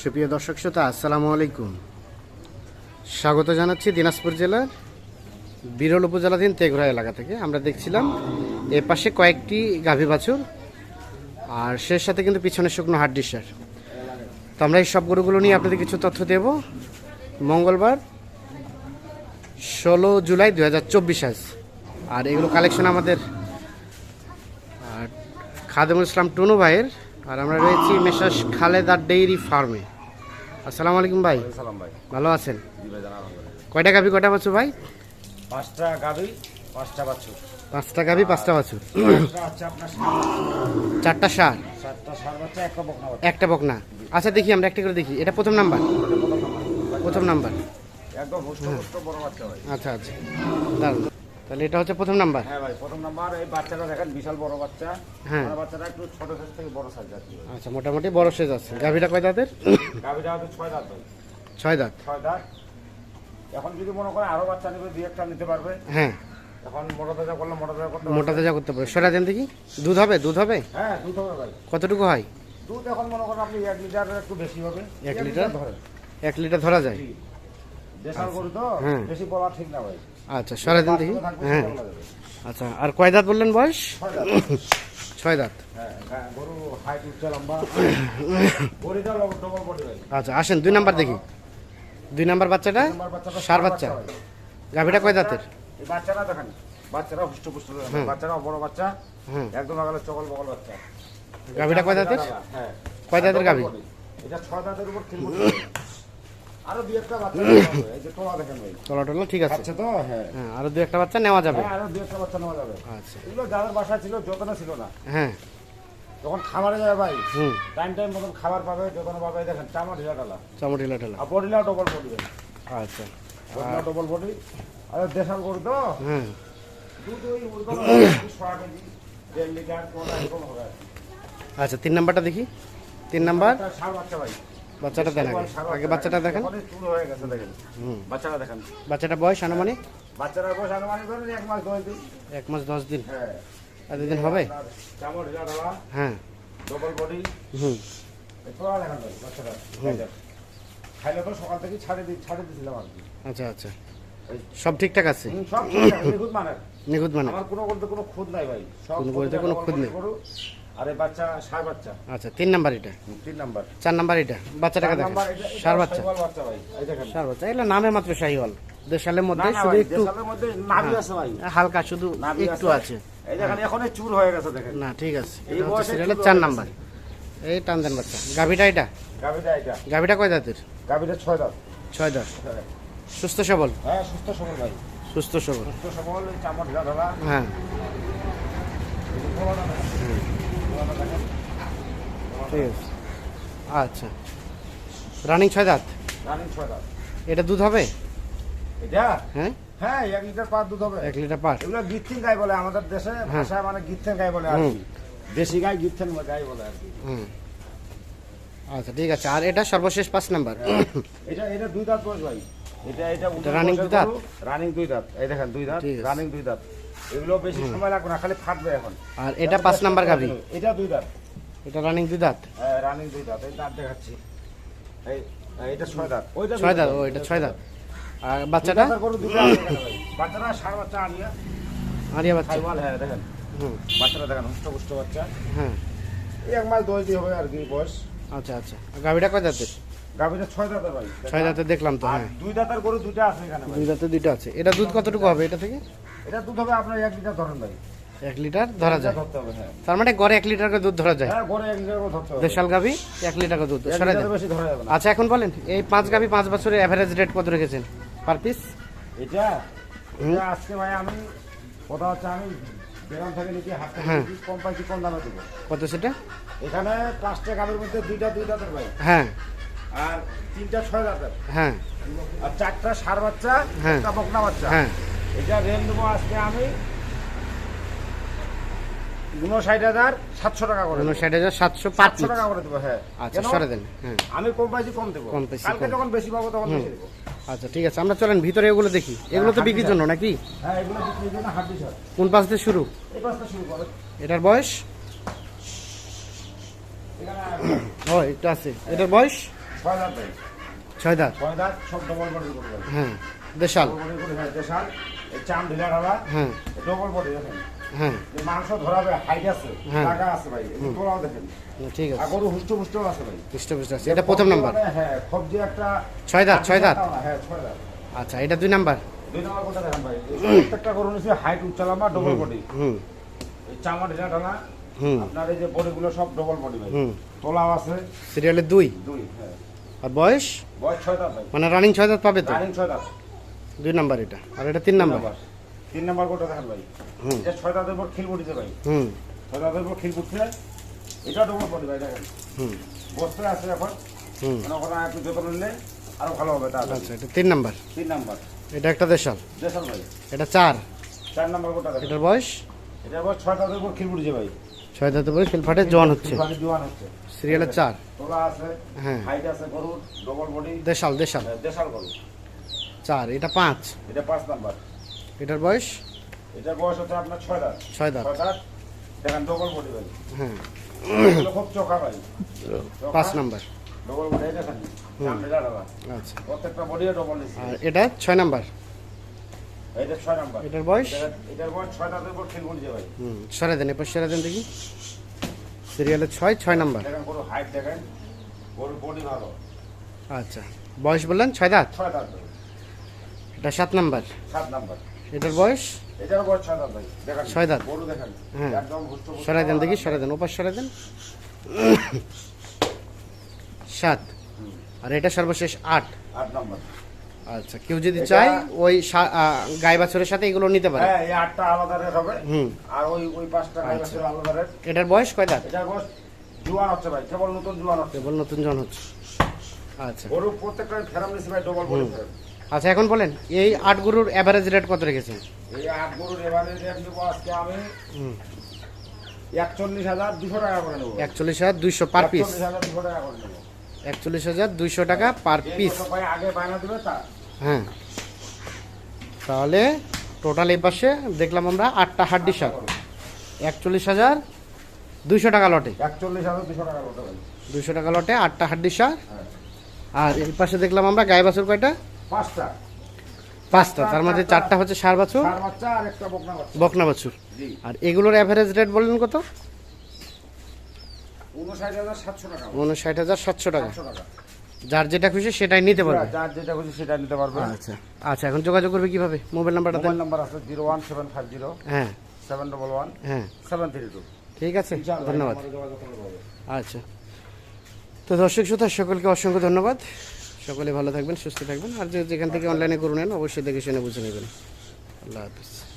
সুপ্রিয় দর্শক শ্রোতা, আসসালামু আলাইকুম। স্বাগত জানাচ্ছি দিনাজপুর জেলার বিরল উপজেলাধীন তেঘরা এলাকা থেকে। আমরা দেখছিলাম এ পাশে কয়েকটি গাভী বাছুর, আর সে সাথে কিন্তু পিছনে শুকনো হাড্ডি সার। তো আমরা এই সব গরুগুলো নিয়ে আপনাদের কিছু তথ্য দেব। মঙ্গলবার ষোলো জুলাই দু হাজার চব্বিশ আজ। আর এগুলো কালেকশন আমাদের খাদেমুল ইসলাম টুনু ভাইয়ের আর আমরা রয়েছি মেসাস খালেদার ডেইরি ফার্মে। আসসালামু আলাইকুম ভাই। সালাম ভাই। ভালো আছেন। কয়টা গাভি কয়টা বাছুর ভাই? পাঁচটা গাবি পাঁচটা বাছুর। পাঁচটা গাভি পাঁচটা বাছুর। হচ্ছে চারটা সার? একটা বকনা বাচ্চা। একটা বকনা। আচ্ছা দেখি আমরা একটা করে দেখি। এটা প্রথম নাম্বার? প্রথম নাম্বার। একদম হুষ্ট হুষ্ট বড় বাচ্চা ভাই। আচ্ছা আচ্ছা। দাঁড়ান তাহলে এটা হচ্ছে প্রথম নাম্বার। হ্যাঁ ভাই প্রথম নাম্বার এই বাচ্চাটা দেখেন বিশাল বড় বাচ্চা। হ্যাঁ। বাচ্চাটা একটু ছোট সাইজ থেকে বড় সাইজ যাচ্ছে আচ্ছা মোটামুটি বড় সাইজ আছে। গাভিটা কয় দাঁতের? গাবিটা হচ্ছে ছয় দাঁত ভাই। ছয় দাঁত। ছয় দাঁত। এখন যদি মনে করে আরও বাচ্চা নেবে দুই একটা নিতে পারবে। হ্যাঁ। এখন মোটা তাজা করলে মোটা তাজা করতে মোটা তাজা করতে পারে সরা দেন দেখি। দুধ হবে? দুধ হবে? হ্যাঁ দুধ হবে ভাই। কতটুকু হয়? দুধ এখন মনে করেন আপনি এক লিটার একটু বেশি হবে। এক লিটার? ধরেন। এক লিটার ধরা যায়। দেশাল গরু তো হ্যাঁ। বেশি বলা ঠিক না ভাই। আচ্ছা সরা দেন দেখি হ্যাঁ। আচ্ছা আর কয় দাঁত বললেন বয়স ছয় দাঁত। আচ্ছা আসেন, দুই নাম্বার দেখি দুই নাম্বার বাচ্চাটা সার বাচ্চা। গাভিটা কয় দাঁতের বাচ্চারা দেখেন বাচ্চারা হুষ্ট পুষ্ট বাচ্চারা বড় বাচ্চা একদম আগালে চকল বগল বাচ্চা গাভিটা কয় দাঁতের কয় দাঁতের গাভি? এটা ছয় দাঁতের উপর আরও দুই একটা বাচ্চা এই যে দেখেন ভাই। তলা টলা ঠিক আছে। আচ্ছা তো? হ্যাঁ। হ্যাঁ আরও একটা বাচ্চা নেওয়া যাবে। হ্যাঁ আরও দুই একটা বাচ্চা নেওয়া যাবে। আচ্ছা। এগুলো যাদের বাসা ছিল যতনা ছিল না। হ্যাঁ। যখন খামারে যাবে ভাই হুম। টাইম টাইম মতন খাবার পাবে যতনা পাবে দেখেন ঢিলা আর ডবল বডি আচ্ছা। ডবল বডি আর দেশাল গরু তো? হ্যাঁ। দুধ ওই ওইরকম ছয় কেজি দেড় লিটার কোনটা এরকম হবে। আর আচ্ছা তিন নাম্বারটা দেখি। তিন নাম্বার। বাচ্চা ভাই। বাচ্চাটা দেন আগে। বাচ্চাটা দেখেন। হয়ে দেখেন। বাচ্চাটা দেখেন। বাচ্চাটা বয়স আনুমানিক? বাচ্চারা বয়স আনুমানিক এক মাস দশ দিন। এক মাস দশ দিন? হ্যাঁ। হবে? চামড় ঢিলা ঢালা হ্যাঁ। ডবল বডি হুম। বাচ্চাটা। খাইলে। তো সকাল থেকে ছাড়ে ছাড়ে দিয়েছিলাম আর কি। আচ্ছা আচ্ছা। সব ঠিকঠাক আছে? সব নিখুঁত মানে নিখুঁত মানে আমার কোনো করতে কোনো খুদ নাই ভাই। সব কোনো কোনো খুঁত নেই। গরু। বাচ্চা সার বাচ্চা। আচ্ছা তিন নাম্বার এটা? তিন নাম্বার। চার নাম্বার এটা? বাচ্চাটাকে দেখেন। এটা- এটা সার বাচ্চা। সার বাচ্চা। এগুলো নামে মাত্র শাহিওয়াল দেশালের মধ্যে শুধু একটু নাভি হালকা শুধু একটু আছে। এই দেখেন এখনই চুর হয়ে গেছে দেখেন। না ঠিক আছে। এটা সিরিয়ালের চার নাম্বার। এই টান দেন বাচ্চা। গাভিটা এটা? গাভিটা এটা। গাভিটা কয় দাঁতের? গাভিটা ছয় দাঁত। ছয় দাঁত। হ্যাঁ। সুস্থ সবল? হ্যাঁ সুস্থ সবল ভাই। সুস্থ সবল। সুস্থ সবল চামড় ঢালা হ্যাঁ এই যে পোলাটা দেখেন। পোলাটা দেখেন। ঠিক আছে। আচ্ছা। রানিং ছয় দাঁত? রানিং ছয় দাঁত। এটা দুধ হবে? এটা? হ্যাঁ। হ্যাঁ এক লিটার পাঁচ দুধ হবে। এক লিটার পার। এগুলো গিথিন গাই বলে আমাদের দেশে ভাষায় মানে গিথেন গাই বলে আর কি। দেশি গাই গিথেন গাই বলে আর কি। হুম। আচ্ছা ঠিক আছে। আর এটা সর্বশেষ পাঁচ নাম্বার। এটা এটা দুই দাঁত বয়স ভাই। এটা এটা বছর দুই দাঁত? রানিং দুই দাঁত। এই দেখেন দুই দাঁত। রানিং দুই দাঁত। এগুলো বেশি সময় লাগবে না খালি ফাটবে এখন। আর এটা পাঁচ নাম্বার গাভি? এটা দুই দাঁত। এটা রানিং দুই দাঁত? হ্যাঁ, রানিং দুই দাঁত এই দাঁত দেখাচ্ছি। এই এটা ছয় দাঁত। ওইটা ছয় দাঁত ও এটা ছয় দাঁত। আর বাচ্চাটা? দুটো। বাচ্চারা সার বাচ্চা আনিয়া আরিয়া বাচ্চা। হ্যাঁ দেখেন। হুম। বাচ্চাটা দেখেন হুষ্ট পুষ্ট বাচ্চা। হ্যাঁ। এক মাস দশ দিন হবে আর কি বয়স। আচ্ছা আচ্ছা। গাভিটা কয় দাঁতের? গাভিটা ছয় দাঁতের ভাই। ছয় দাঁতের দেখলাম তো হ্যাঁ। দুই দাঁতের গরু দুইটা আছে এখানে দুই দাঁতের দুইটা আছে। এটা দুধ কতটুকু হবে এটা থেকে? এটা দুধ হবে আপনার এক লিটার ধরেন ভাই। এক লিটার ধরা যায়। হ্যাঁ। তার মানে গড়ে এক লিটার করে দুধ ধরা যায়। হ্যাঁ দেশাল গাভি এক লিটার করে দুধ না। আচ্ছা এখন বলেন এই পাঁচ গাভি পাঁচ বছরের অ্যাভারেজ রেট কত রেখেছেন? পার পিস এটা আজকে ভাই আমি কথা হচ্ছে আমি থেকে হাত হ্যাঁ। কম পাইছি কম দামে দেবো। কত সেটা? এখানে পাঁচটা গাভীর মধ্যে দুইটা দুই দাঁতের ভাই। হ্যাঁ। আর তিনটা ছয় দাঁতের। হ্যাঁ। আর চারটা সার বাচ্চা হ্যাঁ। একটা বকনা বাচ্চা। হ্যাঁ। এটা রেল দেবো আজকে আমি উনষাট হাজার সাতশো টাকা করে। উনষাট হাজার সাতশো পাঁচ সাতশো টাকা করে দেবো হ্যাঁ। আচ্ছা সরে দেন হ্যাঁ। আমি কম পাইছি কম দেবো। কম পাইছি, কালকে যখন বেশি পাবো তখন বেশি দেবো। আচ্ছা ঠিক আছে আমরা চলেন ভিতরে এগুলো দেখি। এগুলো তো বিক্রির জন্য নাকি? হ্যাঁ এগুলো বিক্রির জন্য সার। কোন পাশ দিয়ে শুরু? এই পাঁচটা শুরু করো। এটার বয়স? ও এটা আছে। এটার বয়স? ছয় দাঁত ছয় দাঁত। ছয় দাঁত সব ডবল বডি করে হ্যাঁ দেশাল। দেশাল চাম ঢিলা ঢালা হ্যাঁ। ডবল বডি দেখেন। হ্যাঁ। মাংস ধরাবে হাইট আছে হ্যাঁ। টাকা আছে ভাই দেখেন। ঠিক আছে। হুষ্ট পুষ্ট আছে ভাই। এটা প্রথম নাম্বার। মানে, হ্যাঁ সবজি একটা ছয় দাঁত ছয় দাঁত? হ্যাঁ ছয় দাঁত। আচ্ছা এটা দুই নাম্বার। দুই নম্বর কোনটা দেখেন ভাই? প্রত্যেকটা গরু নিচে হাইট ডবল বডি হুম এই চামড়া ঢিলা ঢালা আপনার এই যে বডিগুলো সব ডবল বডি ভাই। হুম। তোলাও আছে। দুই? দুই হ্যাঁ। আর বয়স? বয়স ছয় দাঁত মানে রানিং ছয় দাঁত পাবে তো? রানিং ছয় দাঁত। দুই নাম্বার এটা আর এটা তিন নাম্বার। তিন নাম্বার কোনটা দেখেন ভাই। হুম। এটা ছয় দাঁতের উপর খিল বডিতে ভাই। হুম। ছয় দাঁতের উপর খিল এটা ডবল বডি ভাই দেখেন। হুম। বসতে আছে এখন। ওখানে একটু যত্ন নিলে আরও ভালো হবে তাহলে আচ্ছা এটা তিন নাম্বার। তিন নাম্বার। এটা একটা দেশাল। দেশাল ভাই। এটা চার। চার নাম্বার কোনটা দেখেন। এটার বয়স? এটা বয়স ছয় দাঁতের খিল ভাই। ছয় বলে ফিলফাটে জোয়ান হচ্ছে। জোয়ান হচ্ছে। সিরিয়ালের চার। তোলা আছে হ্যাঁ। হাইট আছে গরুর ডবল বডি দেশাল দেশাল। দেশাল গরু। চার এটা পাঁচ। এটা পাঁচ নাম্বার। এটার বয়স? এটার বয়স হচ্ছে আপনার ছয় দাঁত। ছয় দাঁত। ছয় দাঁত দেখেন ডবল বডি ভাই হ্যাঁ। খুব চোখা? ভাই পাঁচ নাম্বার। ডবল বডি দেখেন আচ্ছা। প্রত্যেকটা বডি ডবল আর এটা ছয় নাম্বার? এটা ছয় নাম্বার। এটার বয়স? এটার বয়স ছয় দাঁতের উপর খিল উঠছে ভাই হুম সরে দেন এরপর সরে দেন দেখি। সিরিয়ালের ছয় ছয় নাম্বার। দেখেন গরু হাইট দেখেন গরুর বডি ভালো। আচ্ছা। বয়স বললেন ছয় দাঁত? ছয় দাঁত। এটা সাত নাম্বার। সাত নাম্বার। এটার বয়স? এটার বয়স ছয় দাঁত ভাই। দেখেন। ছয় দাঁত? গরু দেখেন। হ্যাঁ। একদম সরাই দেন দেখি সরাই দেন ওপাশ সরাই দেন। সাত। আর এটা সর্বশেষ আট। আট নাম্বার। আচ্ছা কেউ যদি চায় ওই গাই বাছুরের সাথে এগুলো নিতে পারে। হ্যাঁ এই আটটা আলাদা রেট হবে। হুম। আর ওই ওই পাঁচটা গাই আচ্ছা। বাছুর আলাদা রেট। এটার বয়স কয় দাঁত? এটার বয়স জুয়ান হচ্ছে ভাই কেবল নতুন জুয়ান হচ্ছে। কেবল নতুন জন হচ্ছে। আচ্ছা। গরু প্রত্যেকটা ফেরাম নিচ্ছে ভাই ডবল বডি ফেরাম। আচ্ছা এখন বলেন এই আট গরুর অ্যাভারেজ রেট কত রেখেছেন? এই আট গরুর এবারে রেট নেব আজকে আমি একচল্লিশ হাজার দুশো টাকা করে নেব। একচল্লিশ হাজার দুইশো পার পিস একচল্লিশ হাজার দুশো টাকা পার পিস আগে বায়না দেবে তা হ্যাঁ। তাহলে টোটাল এই পাশে দেখলাম আমরা আটটা হাড্ডি শাক একচল্লিশ হাজার দুইশো টাকা লটে। একচল্লিশ হাজার দুশো টাকা লটে আটটা হাড্ডি শাক হ্যাঁ। আর এই পাশে দেখলাম আমরা গায়ে বাছুর কয়টা? পাঁচটা। পাঁচটা তার মধ্যে চারটা হচ্ছে সার বাছুর বকনা বাছুর। আর এগুলোর অ্যাভারেজ রেট বললেন কত? উনষাট হাজার সাতশো টাকা। যার যেটা খুশি সেটাই নিতে পারবে। যার যেটা খুশি সেটা নিতে পারবে। আচ্ছা। আচ্ছা এখন যোগাযোগ করবে কীভাবে? মোবাইল নাম্বারটা মোবাইল নাম্বার আছে zero one seven five zero হ্যাঁ। সেভেন ডবল ওয়ান হ্যাঁ। Seven three two. ঠিক আছে। ধন্যবাদ। আচ্ছা। তো দর্শক শ্রোতা সকলকে অসংখ্য ধন্যবাদ। সকলে ভালো থাকবেন, সুস্থ থাকবেন। আর যে যেখান থেকে অনলাইনে করুন, অবশ্যই দেখে শুনে বুঝে নেবেন। আল্লাহ হাফিজ।